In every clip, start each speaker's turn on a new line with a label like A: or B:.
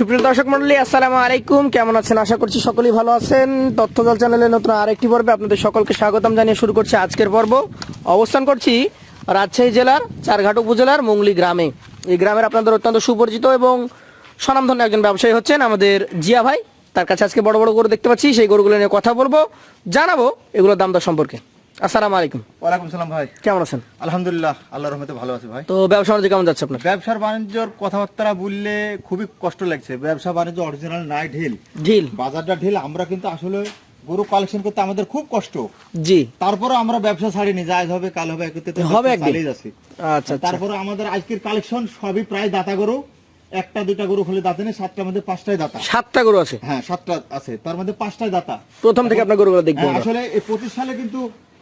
A: সুপ্রিয় দর্শক মন্ডলী আসসালামু আলাইকুম। কেমন আছেন? আশা করছি সকলেই ভালো আছেন। তথ্যদল চ্যানেলে নতুন আরেকটি পর্বে আপনাদের সকলকে স্বাগতম জানিয়ে শুরু করছি আজকের পর্ব। অবস্থান করছি রাজশাহী জেলার চারঘাট উপজেলার মুংলি গ্রামে। এই গ্রামের আপনাদের অত্যন্ত সুপরিচিত এবং স্বনামধন্য একজন ব্যবসায়ী হচ্ছেন আমাদের জিয়া ভাই। তার কাছে আজকে বড় বড় গরু দেখতে পাচ্ছি। সেই গরুগুলো নিয়ে কথা বলব, জানাব এগুলোর দাম দর সম্পর্কে। আসসালামু আলাইকুম।
B: ওয়ালাইকুম সালাম ভাই।
A: কেমন আছেন?
B: আলহামদুলিল্লাহ আল্লাহর রহমতে ভালো আছে ভাই।
A: তো ব্যবসা বাণিজ্য কেমন যাচ্ছে আপনার?
B: ব্যবসার বাণিজ্যর কথাবার্তা বললে খুবই কষ্ট লাগছে। ব্যবসা বাণিজ্য অরিজিনাল নাই ঢিল।
A: ঢিল।
B: বাজারটা ঢিল আমরা কিন্তু আসলে গরু কালেকশন করতে আমাদের খুব কষ্ট।
A: জি।
B: তারপরে আমরা ব্যবসা ছাড়িনি হবে কাল হবে একত্রিত
A: হবে
B: চালিয়ে যাচ্ছি।
A: আচ্ছা আচ্ছা।
B: তারপরে আমাদের আজকের কালেকশন সবই প্রায় দাতা গরু। একটা দুইটা গরু হলে দাঁতে নেই সাতটার মধ্যে পাঁচটাই দাতা।
A: সাতটা গরু আছে?
B: হ্যাঁ সাতটা আছে তার মধ্যে পাঁচটাই দাতা।
A: প্রথম থেকে আপনার গরুগুলো দেখব
B: হ্যাঁ, আসলে এই পঁচিশ সালে কিন্তু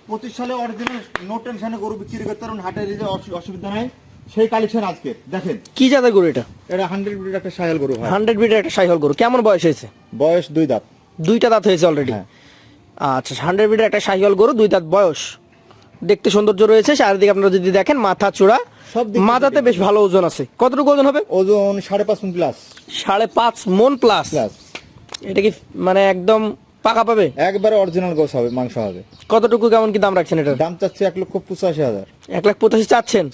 B: পঁচিশ সালে অরিজিনাল নো টেনশনে গরু বিক্রি করতে পারবেন হাটের যে অসু- অসুবিধা নাই। সেই কালেকশন আজকে দেখেন।
A: কি জাতের গরু এটা?
B: এটা হান্ড্রেড ব্রিড একটা সায়াল গরু হয়।
A: হান্ড্রেড বিটের একটা সাইহল গরু কেমন বয়স হয়েছে?
B: বয়স দুই দাঁত।
A: দুইটা দাঁত হয়েছে অলরেডি
B: হ্যাঁ।
A: আচ্ছা হান্ড্রেড বিটের একটা সাইহল গরু দুই দাঁত বয়স। দেখতে সৌন্দর্য রয়েছে চারিদিকে আপনারা যদি দেখেন মাথা চূড়া
B: সব
A: মাথাতে বেশ ভালো ওজন আছে। কতটুকু ওজন হবে?
B: ওজন সাড়ে পাঁচ প্লাস
A: সাড়ে পাঁচ মন প্লাস
B: প্লাস
A: এটা কি মানে একদম পাকা পাবে?
B: একবারে অরিজিনাল গোস হবে মাংস হবে।
A: কতটুকু কেমন কি দাম রাখছেন এটা
B: দাম চাচ্ছে এক লক্ষ পঁচাশি হাজার।
A: এক লাখ পঁচাশি চাচ্ছেন?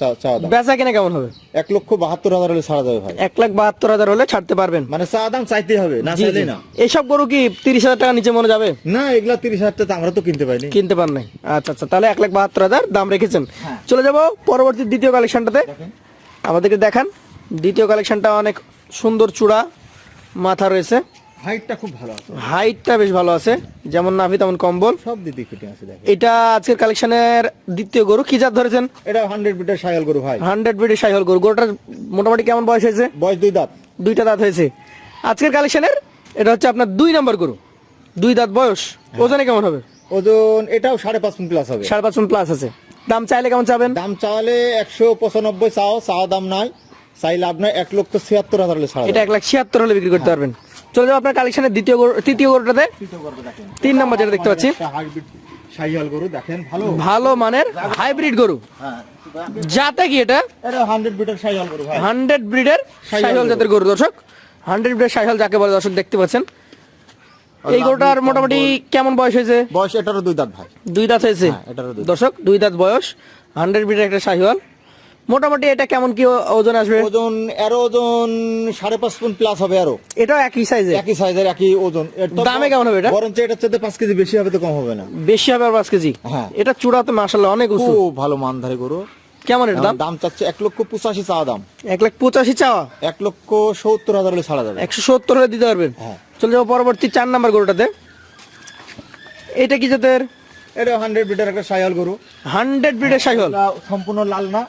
A: বেচা কিনা কেমন হবে?
B: এক লক্ষ বাহাত্তর হাজার হলে ছাড়া যাবে ভাই।
A: এক লাখ বাহাত্তর হাজার হলে ছাড়তে পারবেন।
B: মানে চা দাম চাইতে হবে না চাইলে। না।
A: এইসব গরু কি তিরিশ হাজার টাকা নিচে মনে যাবে?
B: না এগুলা তিরিশ হাজার টাকা আমরা তো কিনতে পাইনি।
A: কিনতে পার নাই। আচ্ছা আচ্ছা তাহলে এক লাখ বাহাত্তর হাজার দাম রেখেছেন।
B: হ্যাঁ।
A: চলে যাব পরবর্তী দ্বিতীয় কালেকশনটাতে। আমাদেরকে দেখান। দ্বিতীয় কালেকশনটা অনেক সুন্দর চূড়া মাথা রয়েছে।
B: হাইটটা খুব ভালো আছে।
A: হাইটটা বেশ ভালো আছে। যেমন নাভি তেমন কম্বল।
B: সব দিদি ফিটিং আছে দেখেন।
A: এটা আজকের কালেকশনের দ্বিতীয় গরু। কি জাত ধরেছেন?
B: এটা হান্ড্রেড বিটের সায়াল গরু ভাই।
A: হান্ড্রেড বিডি সাইহল গরু। গরুটার মোটামুটি কেমন বয়স হয়েছে?
B: বয়স দুই দাঁত।
A: দুইটা দাঁত হয়েছে। আজকের কালেকশনের এটা হচ্ছে আপনার দুই নম্বর গরু। দুই দাঁত বয়স। ওজনে কেমন হবে?
B: ওজন এটাও সাড়ে পাঁচ প্লাস হবে।
A: সাড়ে পাঁচ প্লাস আছে। দাম চাইলে কেমন চাবেন?
B: দাম চাওয়ালে একশো পঁচানব্বই চাও চাওয়া দাম নাই। চাই লাভ নাই এক লক্ষ ছিয়াত্তর হাজার হলে
A: এটা এক লাখ ছিয়াত্তর হলে বিক্রি করতে পারবেন। চলে যাব আপনার কালেকশনের দ্বিতীয় তৃতীয় গরুটাতে। তিন নম্বর যেটা দেখতে পাচ্ছি।
B: শাহিয়াল গরু দেখেন ভালো।
A: ভালো মানের হাইব্রিড গরু।
B: হ্যাঁ।
A: জাতে কি এটা?
B: এটা হান্ড্রেড শাহিয়াল গরু ভাই।
A: ব্রিডের সাইহল জাতের গরু দর্শক। হান্ড্রেড ব্রিডের সাইহল যাকে বলে দর্শক দেখতে পাচ্ছেন। এই গরুটার মোটামুটি কেমন বয়স হয়েছে?
B: বয়স এটারও দুই দাঁত ভাই।
A: দুই দাঁত হয়েছে?
B: হ্যাঁ।
A: দর্শক দুই দাঁত বয়স। হান্ড্রেড ব্রিডের একটা সাইহল মোটামুটি এটা কেমন কি ওজন আসবে?
B: ওজন এর ওজন সাড়ে পাঁচ পুন প্লাস হবে আরও।
A: এটাও একই সাইজের
B: একই সাইজের একই ওজন।
A: দামে কেমন হবে এটা?
B: বরঞ্চ এটার চাইতে পাঁচ কেজি বেশি হবে তো কম হবে না।
A: বেশি হবে আর পাঁচ কেজি?
B: হ্যাঁ।
A: এটা চূড়াতে মাসাল্লাহ অনেক উঁচু।
B: খুব ভালো মানধারী গরু।
A: কেমন এর দাম?
B: দাম চাচ্ছে এক লক্ষ পঁচাশি চাওয়া দাম।
A: এক লাখ পঁচাশি চাওয়া?
B: এক লক্ষ সত্তর হাজার হলে ছাড়া যাবে।
A: একশো সত্তর হলে দিতে পারবেন?
B: হ্যাঁ।
A: চলে যাব পরবর্তী চার নাম্বার গরুটাতে। এটা কি জাতের?
B: এটা হান্ড্রেড বিটের একটা শায়াল গরু।
A: হান্ড্রেড ব্রিডের সাইহল
B: সম্পূর্ণ লাল না।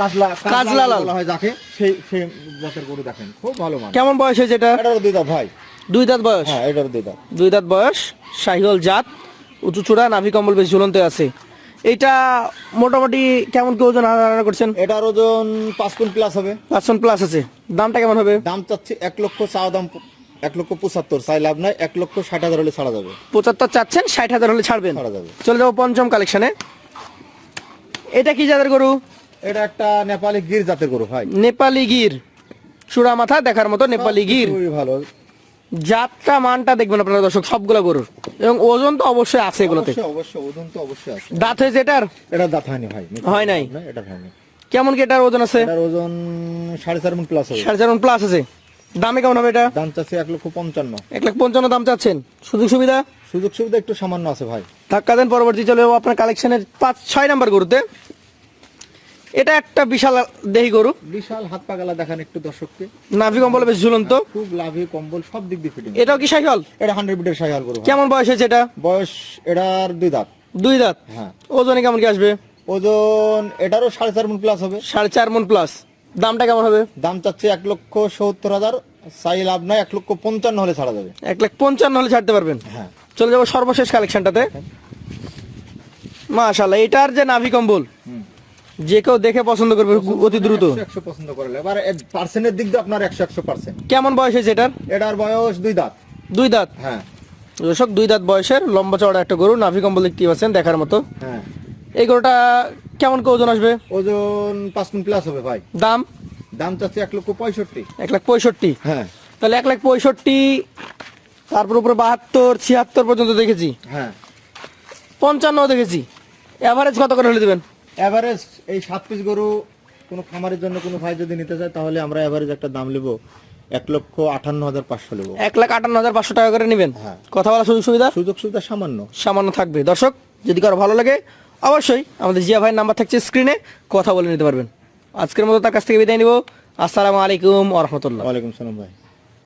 B: কাজলা
A: কাজলা লাল।
B: হয় যাকে সেই সেই জাতের গরু দেখেন। খুব ভালো মান
A: কেমন বয়স হয়েছে এটা
B: এটারও দুই দাঁত ভাই।
A: দুই দাঁত বয়স?
B: হ্যাঁ এটারও দুই দাঁত।
A: দুই দাঁত বয়স শাহিওল জাত উঁচু চূড়া নাভি কম্বল বেশ ঝুলন্ত আছে। এটা মোটামুটি কেমন কি ওজন আনার করছেন?
B: এটার ওজন পাঁচ কুইন্ট প্লাস হবে।
A: পাঁচশন প্লাস আছে। দামটা কেমন হবে?
B: দাম চাচ্ছি এক লক্ষ চাওয়া দাম এক লক্ষ পঁচাত্তর। চাই লাভ নাই এক লক্ষ ষাট হাজার হলে ছাড়া যাবে।
A: পঁচাত্তর চাচ্ছেন ষাট হাজার হলে ছাড়বেন।
B: ছাড়া যাবে।
A: চলে যাব পঞ্চম কালেকশনে এটা কি যাদের গরু?
B: এটা একটা নেপালি গির জাতের গরু ভাই।
A: নেপালি গির। চূড়া মাথা দেখার মতো নেপালি গির।
B: খুবই ভালো।
A: জাতটা মানটা দেখবেন আপনারা দর্শক সবগুলো গরুর। এবং ওজন তো অবশ্যই আছে এগুলোতে।
B: অবশ্যই অবশ্যই ওজন তো অবশ্যই আছে।
A: দাঁত হয়েছে এটার?
B: এটা দাঁত হয়নি ভাই।
A: হয় নাই?
B: এটা হয়নি।
A: কেমন কি এটার ওজন আছে?
B: এটার ওজন সাড়ে চার মন প্লাস হবে।
A: সাড়ে চার প্লাস আছে। দামে কেমন হবে এটা?
B: দাম চাচ্ছে এক লক্ষ পঞ্চান্ন।
A: এক লাখ পঞ্চান্ন দাম চাচ্ছেন। সুযোগ সুবিধা?
B: সুযোগ সুবিধা একটু সামান্য আছে ভাই।
A: ধাক্কা দেন পরবর্তী চলে যাব আপনার কালেকশনের পাঁচ ছয় নাম্বার গরুতে। এটা একটা বিশাল দেহি গরু।
B: বিশাল হাত পাগালা দেখান একটু দর্শককে।
A: নাভি কম্বল বেশ ঝুলন্ত।
B: খুব লাভি কম্বল সব দিক দিয়ে ফিটিং
A: এটাও কি সাইকেল
B: এটা হান্ড্রেড বিটের সাইহাল গরু
A: কেমন বয়স হয়েছে এটা?
B: বয়স এটার দুই দাঁত।
A: দুই দাঁত?
B: হ্যাঁ।
A: ওজনে কেমন কি আসবে?
B: ওজন এটারও সাড়ে চার মন প্লাস হবে।
A: সাড়ে চার মন প্লাস দামটা কেমন হবে?
B: দাম চাচ্ছে এক লক্ষ সত্তর হাজার। চাই লাভ নাই এক লক্ষ পঞ্চান্ন হলে ছাড়া যাবে।
A: এক লাখ পঞ্চান্ন হলে ছাড়তে পারবেন।
B: হ্যাঁ।
A: চলে যাব সর্বশেষ কালেকশনটাতে মাশাল্লাহ এটার যে নাভি কম্বল। যে কেউ দেখে পছন্দ করবে অতি দ্রুত।
B: একশো পছন্দ করে এবার পার্সেন্টের দিক দিয়ে আপনার একশো একশো পার্সেন্ট
A: কেমন বয়স হয়েছে এটার?
B: এটার বয়স দুই দাঁত।
A: দুই দাঁত?
B: হ্যাঁ।
A: দর্শক দুই দাঁত বয়সের লম্বা চড়া একটা গরু নাভি কম্বল দেখতে পাচ্ছেন দেখার মতো।
B: হ্যাঁ।
A: এই গরুটা কেমন কি ওজন আসবে?
B: ওজন পাঁচ মিনিট প্লাস হবে ভাই।
A: দাম?
B: দাম চাচ্ছে এক লক্ষ পঁয়ষট্টি।
A: এক লাখ পঁয়ষট্টি?
B: হ্যাঁ।
A: তাহলে এক লাখ পঁয়ষট্টি তারপর উপরে বাহাত্তর ছিয়াত্তর পর্যন্ত দেখেছি।
B: হ্যাঁ।
A: পঞ্চান্ন দেখেছি। অ্যাভারেজ কত করে হলে দেবেন?
B: এভারেজ এই সাত পিস গরু কোনো খামারের জন্য কোনো ভাই যদি নিতে চায় তাহলে আমরা এভারেজ একটা দাম নেব এক লক্ষ আটান্ন হাজার পাঁচশো নেব
A: এক লাখ আটান্ন হাজার পাঁচশো টাকা করে নেবেন?
B: হ্যাঁ।
A: কথা বলার সুযোগ সুবিধা?
B: সুযোগ সুবিধা সামান্য।
A: সামান্য থাকবে। দর্শক যদি কারও ভালো লাগে অবশ্যই আমাদের জিয়া ভাইয়ের নাম্বার থাকছে স্ক্রিনে কথা বলে নিতে পারবেন। আজকের মতো তার কাছ থেকে বিদায় নিব। আসসালামু আলাইকুম আ রহমতুল্লাহ।
B: ওয়ালাইকুম সালাম ভাই।